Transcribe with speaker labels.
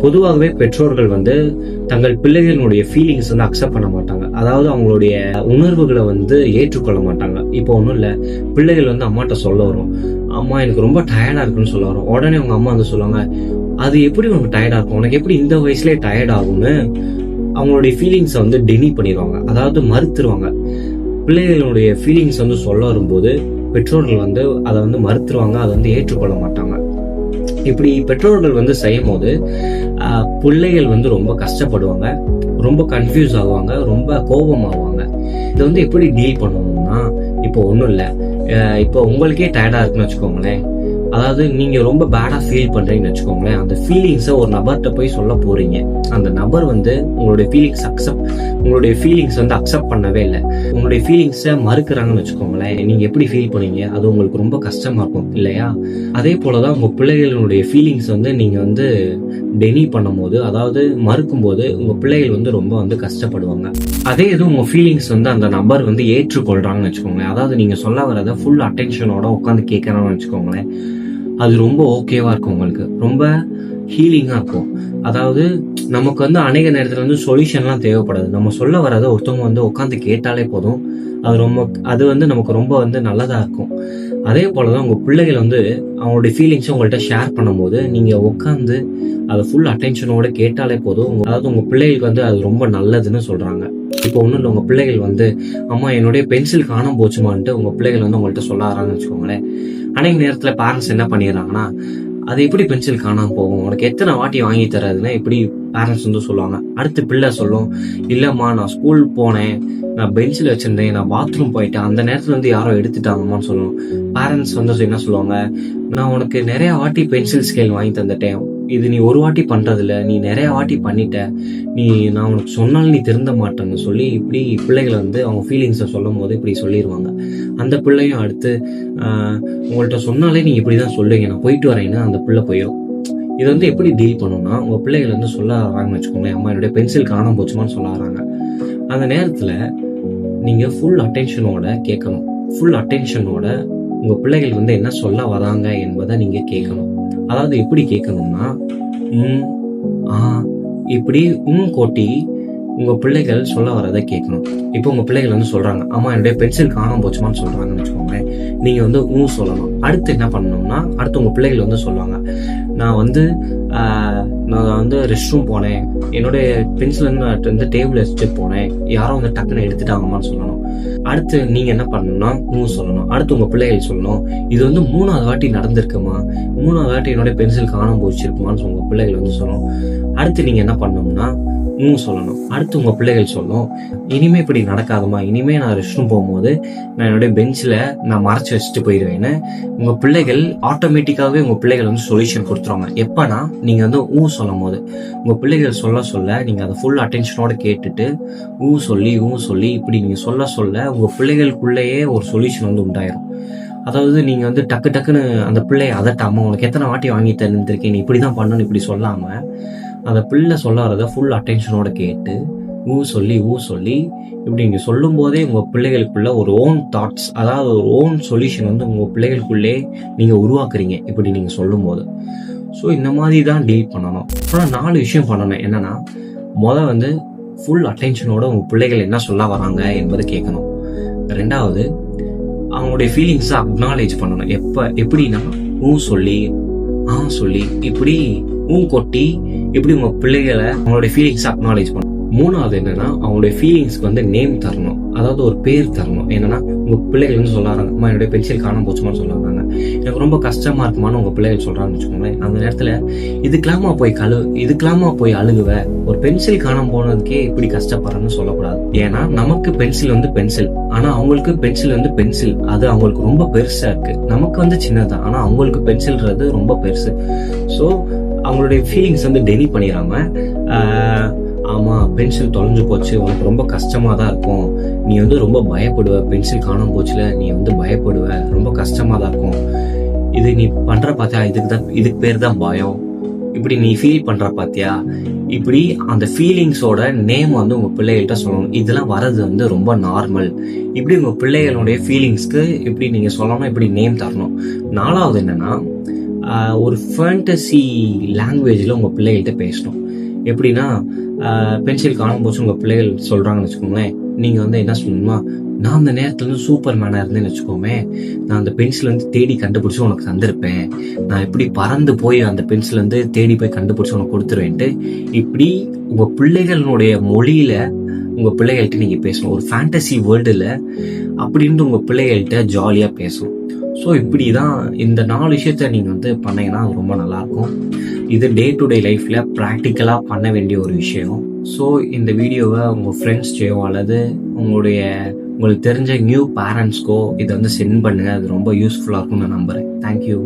Speaker 1: பொதுவாகவே பெற்றோர்கள் வந்து தங்கள் பிள்ளைகளினுடைய ஃபீலிங்ஸ் வந்து அக்செப்ட் பண்ண மாட்டாங்க. அதாவது அவங்களுடைய உணர்வுகளை வந்து ஏற்றுக்கொள்ள மாட்டாங்க. இப்போ ஒன்றும் இல்லை. பிள்ளைகள் வந்து அம்மாட்ட சொல்ல வரும். அம்மா எனக்கு ரொம்ப டயர்டாக இருக்குன்னு சொல்ல வரும். உடனே அவங்க அம்மா வந்து சொல்லுவாங்க அது எப்படி உனக்கு டயர்டாக இருக்கும்? உனக்கு எப்படி இந்த வயசுலேயே டயர்ட் ஆகும்னு? அவங்களுடைய ஃபீலிங்ஸை வந்து டெனி பண்ணிடுவாங்க. அதாவது மறுத்துருவாங்க. பிள்ளைகளுடைய ஃபீலிங்ஸ் வந்து சொல்ல வரும்போது பெற்றோர்கள் வந்து அதை வந்து மறுத்துருவாங்க. அதை வந்து ஏற்றுக்கொள்ள மாட்டாங்க. இப்படி பெற்றோர்கள் வந்து செய்யும் போது ஆஹ், பிள்ளைகள் வந்து ரொம்ப கஷ்டப்படுவாங்க ரொம்ப கன்ஃபியூஸ் ஆகுவாங்க ரொம்ப கோபமாவாங்க. இதை வந்து எப்படி டீல் பண்ணணும்னா இப்போ ஒன்றும் இல்லை. இப்போ உங்களுக்கே டயர்டாக இருக்குன்னு வச்சுக்கோங்களேன். அதாவது நீங்க ரொம்ப பேடா ஃபீல் பண்றீங்கன்னு வச்சுக்கோங்களேன் அந்த ஃபீலிங்ஸை ஒரு நபர்கிட்ட போய் சொல்ல போறீங்க. அந்த நபர் வந்து உங்களுடைய ஃபீலிங்ஸ் அக்செப்ட் உங்களுடைய ஃபீலிங்ஸ் வந்து அக்செப்ட் பண்ணவே இல்லை. உங்களுடைய ஃபீலிங்ஸை மறுக்கிறாங்கன்னு வச்சுக்கோங்களேன் நீங்க எப்படி ஃபீல் பண்ணீங்க? அது உங்களுக்கு ரொம்ப கஷ்டமா இருக்கும் இல்லையா? அதே போலதான் உங்க பிள்ளைகளுடைய ஃபீலிங்ஸ் வந்து நீங்க வந்து டெனி பண்ணும்போது அதாவது மறுக்கும்போது உங்க பிள்ளைகள் வந்து ரொம்ப வந்து கஷ்டப்படுவாங்க. அதே இது உங்க ஃபீலிங்ஸ் வந்து அந்த நபர் வந்து ஏற்றுக்கொள்றாங்கன்னு வச்சுக்கோங்களேன். அதாவது நீங்க சொல்ல வரதை ஃபுல் அட்டென்ஷனோட உட்காந்து கேட்கறாங்கன்னு வச்சுக்கோங்களேன். அது ரொம்ப ஓகேவா இருக்கும் உங்களுக்கு. ரொம்ப ஹீலிங்கா இருக்கும். அதாவது நமக்கு வந்து அநேக நேரத்துல வந்து சொல்யூஷன்லாம் தேவைப்படாது. நம்ம சொல்ல வராத ஒருத்தவங்க வந்து உட்காந்து கேட்டாலே போதும். அது ரொம்ப அது வந்து நமக்கு ரொம்ப வந்து நல்லதா இருக்கும். அதே போலதான் உங்கள் பிள்ளைகள் வந்து அவங்களுடைய ஃபீலிங்ஸை உங்கள்கிட்ட ஷேர் பண்ணும்போது நீங்கள் உட்காந்து அதை ஃபுல் அட்டென்ஷனோட கேட்டாலே போதும். உங்கள் அதாவது உங்கள் பிள்ளைகளுக்கு வந்து அது ரொம்ப நல்லதுன்னு சொல்கிறாங்க இப்போ ஒன்றும் இல்லை உங்கள் பிள்ளைகள் வந்து அம்மா என்னுடைய பென்சில் காணாம போச்சுமான்ட்டு உங்கள் பிள்ளைகள் வந்து உங்கள்கிட்ட சொல்ல ஆரம்பிச்சுக்கோங்களேன். வச்சுக்கோங்களேன் அன்னைக்கு நேரத்தில் பேரண்ட்ஸ் என்ன பண்ணிடுறாங்கன்னா அது எப்படி பென்சில் காணாம போகும்? உனக்கு எத்தனை வாட்டி வாங்கி தராதுன்னா எப்படி பேரண்ட்ஸ் வந்து சொல்லுவாங்க? அடுத்து பிள்ளை சொல்லும் இல்லைம்மா நான் ஸ்கூல் போனேன். நான் பெஞ்சில் வச்சுருந்தேன். நான் பாத்ரூம் போயிட்டேன். அந்த நேரத்தில் வந்து யாரோ எடுத்துட்டாங்கம்மான்னு சொல்லுவோம் பேரண்ட்ஸ் வந்து என்ன சொல்லுவாங்க? நான் உனக்கு நிறைய வாட்டி பென்சில் ஸ்கேல் வாங்கி தந்துட்டேன். இது நீ ஒரு வாட்டி பண்ணுறதில்ல நீ நிறைய வாட்டி பண்ணிட்ட. நீ நான் உனக்கு சொன்னாலும் நீ திருந்த மாட்டேன்னு சொல்லி இப்படி பிள்ளைகளை வந்து அவங்க ஃபீலிங்ஸை சொல்லும் போது இப்படி சொல்லிடுவாங்க அந்த பிள்ளையும் அடுத்து உங்கள்கிட்ட சொன்னாலே நீங்கள் இப்படி தான் சொல்லுவீங்க. நான் போயிட்டு வரேன்னா அந்த பிள்ளை போயிடும் இது வந்து எப்படி டீல் பண்ணணும்னா உங்கள் பிள்ளைகள் வந்து சொல்ல வராங்கன்னு வச்சுக்கோங்களேன் அம்மா என்னுடைய பென்சில் காணாம போச்சுமான்னு சொல்ல வராங்க அந்த நேரத்தில் நீங்கள் ஃபுல் அட்டென்ஷனோட கேட்கணும். ஃபுல் அட்டென்ஷனோட உங்கள் பிள்ளைகள் வந்து என்ன சொல்ல வராங்க என்பதை நீங்கள் கேட்கணும். அதாவது எப்படி கேட்கணும்னா ம் ஆ இப்படி உம் கோட்டி உங்கள் பிள்ளைகள் சொல்ல வரதை கேட்கணும். இப்போ உங்கள் பிள்ளைகள் வந்து சொல்கிறாங்க அம்மா என்னுடைய பென்சில் காணாம போச்சுமான்னு சொல்கிறாங்கன்னு வச்சுக்கோங்களேன். நீங்கள் வந்து ஊ சொல்லணும். அடுத்து என்ன பண்ணணும்னா அடுத்து உங்கள் பிள்ளைகள் வந்து சொல்லுவாங்க நான் வந்து நான் வந்து ரெஸ்ட் ரூம் போனேன். என்னுடைய பென்சில் வந்து டேபிள் வச்சுட்டு போனேன். யாரோ வந்து டக்குன்னு எடுத்துட்டாங்கம்மான்னு சொல்லணும். அடுத்து நீங்க என்ன பண்ணணும்னா ஊ சொல்லணும். அடுத்து உங்க பிள்ளைகள் சொல்லணும் இது வந்து மூணாவது வாட்டி நடந்திருக்குமா? மூணாவது வாட்டி என்னுடைய பென்சில் காணாம போச்சிருக்குமான்னு உங்க பிள்ளைகள் வந்து சொல்லணும். அடுத்து நீங்க என்ன பண்ணணும்னா ஊ சொல்லணும். அடுத்து உங்க பிள்ளைகள் சொல்லணும். இனிமே இப்படி நடக்காதுமா இனிமே நான் ரெஸ்ட் ரூம் போகும்போது நான் என்னுடைய பெஞ்சில் நான் மறைச்சு வச்சுட்டு போயிடுவேன்னு உங்க பிள்ளைகள் ஆட்டோமேட்டிக்காகவே உங்க பிள்ளைகள் வந்து சொல்யூஷன் கொடுத்துருவாங்க. எப்பனா நீங்க வந்து ஊ சொல்லும் போது உங்க பிள்ளைகள் சொல்ல சொல்ல நீங்க அதை ஃபுல் அட்டென்ஷனோட கேட்டுட்டு ஊ சொல்லி ஊ சொல்லி இப்படி நீங்க சொல்ல சொல்ல உங்க பிள்ளைகளுக்குள்ளேயே ஒரு சொல்யூஷன் வந்து உண்டாயிரும். அதாவது நீங்கள் வந்து டக்கு டக்குன்னு அந்த பிள்ளைய அதட்டாமல் உனக்கு எத்தனை வாட்டி வாங்கி தந்துருக்கேன்? நீ இப்படிதான் பண்ணணும் இப்படி சொல்லாமல் அந்த பிள்ளை சொல்ல ஃபுல் அட்டென்ஷனோட கேட்டு ஊ சொல்லி ஊ சொல்லி இப்படி நீங்கள் சொல்லும் போதே உங்கள் பிள்ளைகளுக்குள்ள ஒரு ஓன் தாட்ஸ் அதாவது ஒரு ஓன் சொல்யூஷன் வந்து உங்கள் பிள்ளைகளுக்குள்ளே நீங்கள் உருவாக்குறீங்க இப்படி நீங்கள் சொல்லும் போது ஸோ இந்த மாதிரி தான் டீல் பண்ணணும். அப்புறம் நாலு விஷயம் பண்ணணும். என்னன்னா மொதல் வந்து ஃபுல் அட்டென்ஷனோட உங்கள் பிள்ளைகள் என்ன சொல்ல வராங்க என்பதை கேட்கணும். ரெண்டாவது அவங்களுடைய ஃபீலிங்ஸை அக்னாலேஜ் பண்ணணும். எப்போ எப்படின்னா ஊ சொல்லி ஆ சொல்லி இப்படி ஊ கொட்டி எப்படி உங்க பிள்ளைகளை அவங்களுடைய ஃபீலிங்ஸை அக்னாலேஜ் பண்ணணும்? மூணாவது என்னன்னா அவங்களுடைய ஃபீலிங்ஸ்க்கு வந்து நேம் தரணும். அதாவது ஒரு பேர் தரணும். என்னன்னா உங்க பிள்ளைகள் வந்து சொல்றாங்க அம்மா என்னுடைய பென்சில் காணாம போச்சுமான்னு சொல்றாங்க எனக்கு ரொம்ப கஷ்டமா இருக்குமான்னு உங்க பிள்ளைகள் சொல்றாங்கன்னு வச்சுக்கோங்களேன். அந்த நேரத்துல இதுக்கெல்லாமா போய் கழு இதுக்கெல்லாமா போய் அழுகுவ? ஒரு பென்சில் காணாம போனதுக்கே இப்படி கஷ்டப்படுறேன்னு சொல்லக்கூடாது. ஏன்னா நமக்கு பென்சில் வந்து பென்சில் ஆனா அவங்களுக்கு பென்சில் வந்து பென்சில் அது அவங்களுக்கு ரொம்ப பெருசா இருக்கு. நமக்கு வந்து சின்னதான் ஆனா அவங்களுக்கு பென்சில்ன்றது ரொம்ப பெருசு. ஸோ அவங்களுடைய ஃபீலிங்ஸ் வந்து டெனி பண்ணிடாம ஆமாம் ஆமா பென்சில் தொலைஞ்சு போச்சு உனக்கு ரொம்ப கஷ்டமா தான் இருக்கும். நீ வந்து ரொம்ப பயப்படுவ பென்சில் காணாம போச்சுல நீ வந்து பயப்படுவ ரொம்ப கஷ்டமா தான் இருக்கும். இது நீ பண்ற பார்த்தியா இதுக்கு தான் இதுக்கு பேர் தான் பயம். இப்படி நீ ஃபீல் பண்ற பாத்தியா? இப்படி அந்த ஃபீலிங்ஸோட நேம் வந்து உங்க பிள்ளைகள்கிட்ட சொல்லணும். இதெல்லாம் வர்றது வந்து ரொம்ப நார்மல் இப்படி உங்க பிள்ளைகளுடைய ஃபீலிங்ஸ்க்கு இப்படி நீங்க சொல்லணும் இப்படி நேம் தரணும். நாலாவது என்னன்னா ஒரு ஃபேண்டசி லாங்குவேஜில் உங்கள் பிள்ளைகள்கிட்ட பேசணும். எப்படின்னா பென்சில் காணும் போச்சு உங்கள் பிள்ளைகள் சொல்கிறாங்கன்னு வச்சுக்கோங்களேன். நீங்கள் வந்து என்ன சொல்லணுமா நான் அந்த நேரத்தில் வந்து சூப்பர் மேனாக இருந்தேன்னு வச்சுக்கோமே. நான் அந்த பென்சில் வந்து தேடி கண்டுபிடிச்சி உனக்கு தந்திருப்பேன். நான் எப்படி பறந்து போய் அந்த பென்சில் வந்து தேடி போய் கண்டுபிடிச்சி உனக்கு கொடுத்துருவேன்ட்டு. இப்படி உங்கள் பிள்ளைகளுடைய மொழியில் உங்கள் பிள்ளைகள்கிட்ட நீங்கள் பேசணும். ஒரு ஃபேண்டசி வேர்ல்டில் அப்படின்ட்டு உங்கள் பிள்ளைகள்கிட்ட ஜாலியாக பேசணும். ஸோ இப்படி தான் இந்த நாலு விஷயத்த நீங்கள் வந்து பண்ணீங்கன்னா ரொம்ப நல்லாயிருக்கும். இது டே டு டே லைஃப்பில் ப்ராக்டிக்கலாக பண்ண வேண்டிய ஒரு விஷயம். ஸோ இந்த வீடியோவை உங்கள் ஃப்ரெண்ட்ஸ்டையோ அல்லது உங்களுடைய உங்களுக்கு தெரிஞ்ச நியூ பேரண்ட்ஸ்க்கோ இதை வந்து சென்ட் பண்ணுங்கள் அது ரொம்ப யூஸ்ஃபுல்லாக இருக்கும்னு நான் நம்புகிறேன் தேங்க்யூ